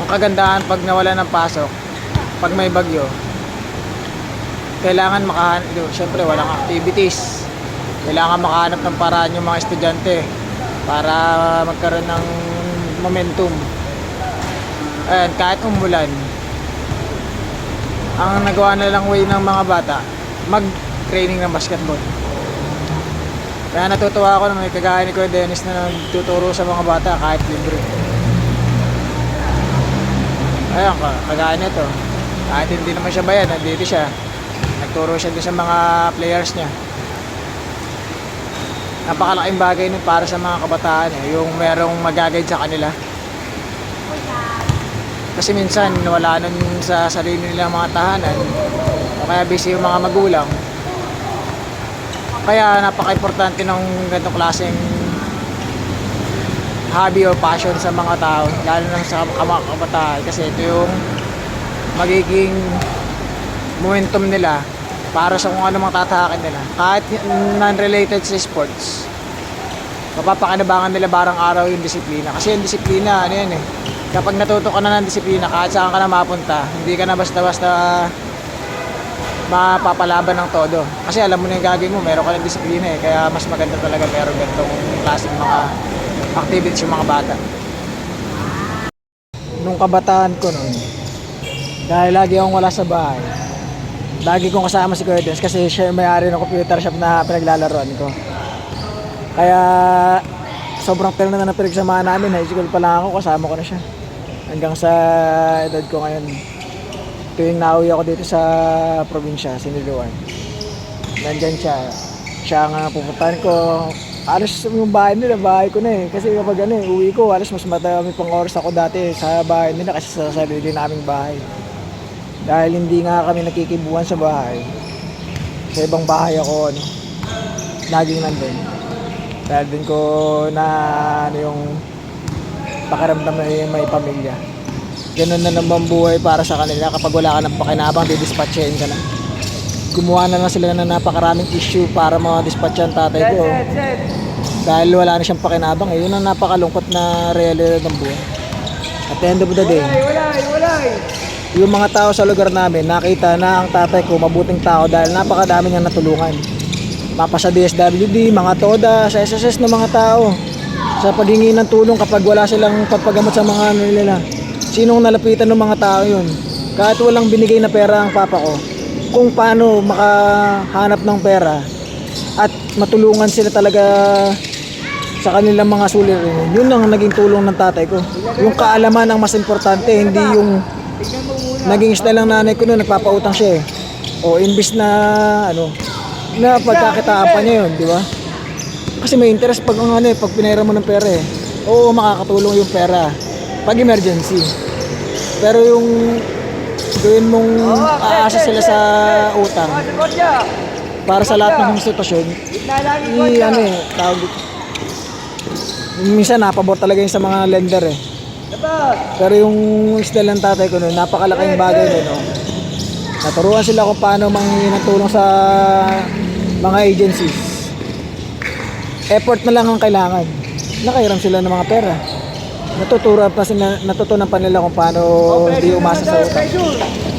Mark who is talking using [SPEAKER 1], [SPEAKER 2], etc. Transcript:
[SPEAKER 1] Ang kagandahan pag nawala ng pasok, pag may bagyo, kailangan makahanap, syempre walang activities. Kailangan makahanap ng paraan yung mga estudyante para magkaroon ng momentum. Ayan, kahit umulan, ang nagawa na lang way ng mga bata, mag-training ng basketball. Kaya natutuwa ako na may kagaya ni Kuya Dennis na nagtuturo sa mga bata kahit libre. Ayan, ka- kagaya nito. Kahit hindi naman siya bayan, nandito siya. Nagturo siya doon sa mga players niya. Napakalaking bagay nun para sa mga kabataan eh, yung merong mag-guide sa kanila. Kasi minsan wala nun sa sarili nilang mga tahanan o kaya busy yung mga magulang. Kaya napaka-importante ng ganitong klaseng hobby o passion sa mga tao, lalo na sa mga kabataan kasi ito yung magiging momentum nila para sa kung ano mang tatahakin nila. Kahit non-related sa sports, mapapakinabangan nila barang araw yung disiplina. Kasi yung disiplina, ano yan eh, kapag natuto ka na ng disiplina, kahit saan ka na mapunta, hindi ka na basta-basta mapapalaban ng todo. Kasi alam mo na yung gagawin mo, meron ka ng disiplina eh. Kaya mas maganda talaga meron mga activities yung mga bata. Nung kabataan ko noon, dahil lagi akong wala sa bahay, lagi kong kasama si Kuya kasi siya yung may-ari ng computer shop na pinaglalaroan ko. Kaya sobrang tagal na na pinagsamahan namin, high school pa lang ako, kasama ko na siya. Hanggang sa edad ko ngayon, tuwing nauwi ako dito sa probinsya, Siniluan. Nandyan siya. Siya nga pupuntahan ko. Alas yung bahay nila, bahay ko na eh. Kasi kapag ano eh, uwi ko, alas mas madami pang oras ako dati sa bahay nila kasi sa sarili naming bahay. Dahil hindi nga kami nakikibuhan sa bahay. Sa ibang bahay ako, ano, laging nandun. Dahil din ko na ano yung pakiramdam na yung may pamilya. Ganun na naman buhay para sa kanila kapag wala ka ng pakinabang, didispatchahin ka na. Gumawa na lang sila ng napakaraming issue para ma-dispatch ang tatay ko. Dahil wala na siyang pakinabang, eh, yun ang napakalungkot na realidad ng buhay. At the end of the day, yung mga tao sa lugar namin, nakita na ang tatay ko mabuting tao dahil napakadami niyang natulungan. Mapa sa DSWD, mga TODA, sa SSS ng mga tao. Sa paghingi ng tulong kapag wala silang pagpagamot sa mga ano nila. Sinong nalapitan ng mga tao yun? Kahit walang binigay na pera ang papa ko, kung paano makahanap ng pera at matulungan sila talaga sa kanilang mga suliranin. Yun ang naging tulong ng tatay ko. Yung kaalaman ang mas importante, hindi yung naging style ng nanay ko noon, nagpapautang siya eh. O imbis na ano, na pagkakitaan pa niya yun, di ba? Kasi may interest pag ano eh, pag pinera mo ng pera eh. Oo, makakatulong yung pera pag emergency. Pero yung gawin mong aasa sila sa utang para sa lahat ng sitwasyon, i ano eh, tawag. Minsan napabor talaga yun sa mga lender eh. Pero yung style ng tatay ko noon, napakalaking bagay nun, no? Naturuan sila kung paano manghingi ng tulong sa mga agencies. Effort na lang ang kailangan. Nakairam sila ng mga pera. Natuturuan pa sila, natutunan pa nila kung paano hindi umasa sa utang.